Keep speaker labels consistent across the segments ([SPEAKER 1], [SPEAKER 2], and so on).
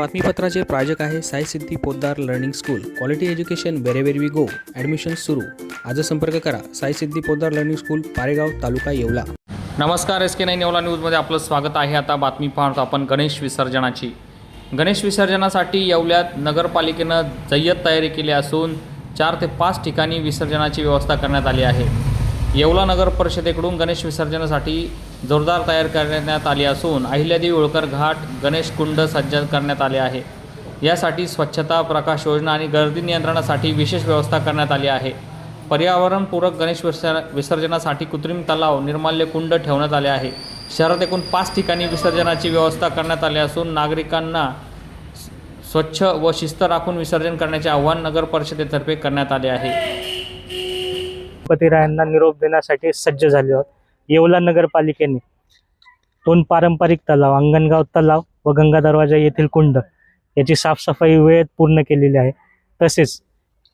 [SPEAKER 1] बातमीपत्राचे प्रायोजक आहे Sai Siddhi Poddar learning school. Quality education wherever we go admission सुरू. आज संपर्क करा. Sai Siddhi Poddar learning school Paregaon taluka Yeola.
[SPEAKER 2] नमस्कार एस के नाईन येवला न्यूजमध्ये आपलं स्वागत आहे. आता बातमी पाहतो आपण गणेश विसर्जनाची. गणेश विसर्जनासाठी येवल्यात नगरपालिकेनं जय्यत तयारी केली असून चार ते पाच ठिकाणी विसर्जनाची व्यवस्था करण्यात आली आहे. येवला नगर परिषदेकडून गणेश विसर्जनासाठी जोरदार तयार करण्यात आली असून अहिल्यादेवी होळकर घाट गणेश कुंड सज्ज करण्यात आले आहे. यासाठी स्वच्छता प्रकाश योजना आणि गर्दी नियंत्रणासाठी विशेष व्यवस्था करण्यात आली आहे. पर्यावरणपूरक गणेश विसर विसर्जनासाठी कृत्रिम तलाव निर्माल्य कुंड ठेवण्यात आले आहे. शहरात एकूण पाच ठिकाणी विसर्जनाची व्यवस्था करण्यात आली असून नागरिकांना स्वच्छ व शिस्त राखून विसर्जन करण्याचे आवाहन नगर परिषदेतर्फे करण्यात आले आहे.
[SPEAKER 3] पतिरायांना निरोप देण्यासाठी सज्ज झाले आहोत. येवला नगरपालिकेने. दोन पारंपरिक तलाव अंगणगाव तलाव व गंगा दरवाजा येथील कुंड याची साफसफाई वेळेत पूर्ण केलेली आहे. तसेच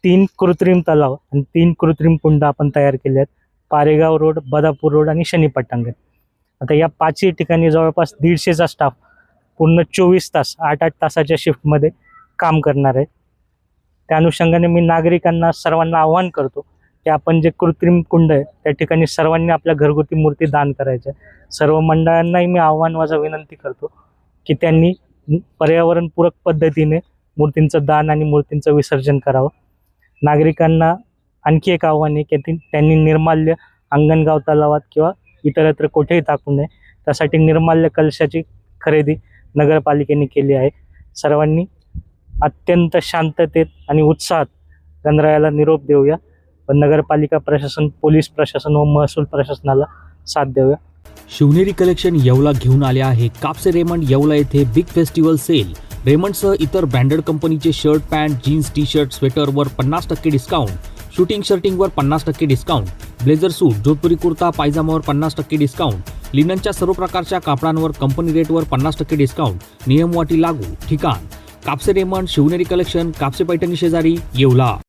[SPEAKER 3] तीन कृत्रिम तलाव आणि तीन कृत्रिम कुंड आपण तयार केले आहेत. पारेगाव रोड बदापूर रोड आणि शनी आता या पाचही ठिकाणी जवळपास दीडशेचा स्टाफ पूर्ण चोवीस तास आठ आठ तासाच्या शिफ्टमध्ये काम करणार आहे. त्या अनुषंगाने मी नागरिकांना सर्वांना आवाहन करतो की आपण जे कृत्रिम कुंड आहे त्या ठिकाणी सर्वांनी आपल्या घरगुती मूर्ती दान करायच्या. सर्व मंडळांनाही मी आव्हान माझा विनंती करतो की त्यांनी पर्यावरणपूरक पद्धतीने मूर्तींचं दान आणि मूर्तींचं विसर्जन करावं. नागरिकांना आणखी एक आव्हान आहे की त्यांनी निर्माल्य अंगणगाव तलावात किंवा इतरत्र कुठेही टाकू नये. त्यासाठी निर्माल्य कलशाची खरेदी नगरपालिकेने केली आहे. सर्वांनी अत्यंत शांततेत आणि उत्साहात गणरायाला निरोप देऊया. पण नगरपालिका प्रशासन पोलीस प्रशासन व महसूल प्रशासनाला साथ देऊया
[SPEAKER 4] शिवनेरी कलेक्शन येवला घेऊन आले आहे कापसे रेमंड येवला येथे बिग फेस्टिवल सेल. रेमंडसह इतर ब्रँडेड कंपनीचे shirt pant jeans T shirt स्वेटरवर पन्नास टक्के डिस्काउंट शूटिंग शर्टिंगवर पन्नास टक्के discount blazer suit Jodhpuri kurta पायजामावर पन्नास टक्के डिस्काउंट लिननच्या सर्व प्रकारच्या कापडांवर कंपनी रेटवर पन्नास टक्के डिस्काउंट नियमवाटी लागू. ठिकाण. कापसे रेमंड शिवनेरी कलेक्शन कापसे पैठणी शेजारी येवला.